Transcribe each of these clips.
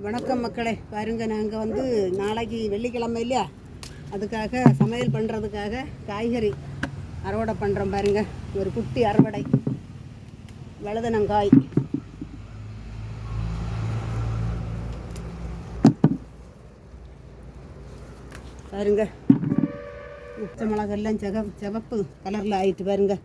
வணக்கம் மக்களே. பாருங்க நாங்கள் வந்து நாளைக்கு வெள்ளிக்கிழமை இல்லையா? அதுக்காக சமையல் பண்ணுறதுக்காக காய்கறி அறுவடை பண்ணுறோம் பாருங்க. ஒரு குட்டி அறுவடை. வழுதனங்காய். பாருங்க. உச்ச மிளகெல்லாம் செக சிவப்பு கலரில் ஆயிட்டு பாருங்க.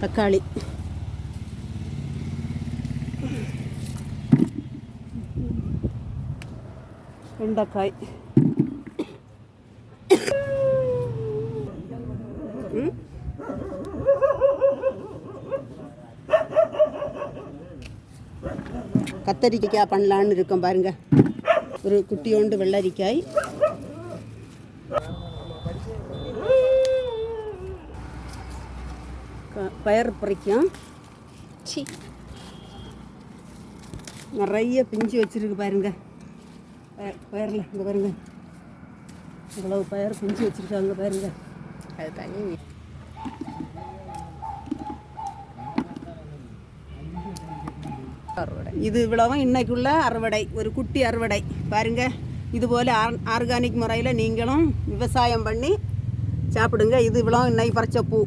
தக்காளி. வெண்டைக்காய். கத்தரிக்காய் பண்ணலான்னு இருக்கோம் பாருங்க. ஒரு குட்டியோண்டு வெள்ளரிக்காய். பயறு பறிக்கும் சி. நிறைய பிஞ்சு வச்சிருக்கு பாருங்க. பய- பயரில் இங்கே பாருங்க. இவ்வளவு பயர் பிஞ்சு வச்சிருக்காங்க பாருங்க. அது தனி அறுவடை. இது இவ்வளவும் இன்னைக்குள்ள அறுவடை. ஒரு குட்டி அறுவடை. பாருங்க. இதுபோல் ஆர் ஆர்கானிக் முறையில் நீங்களும் விவசாயம் பண்ணி சாப்பிடுங்க. இது இவ்வளோ இன்னைக்கு பறிச்ச பூ.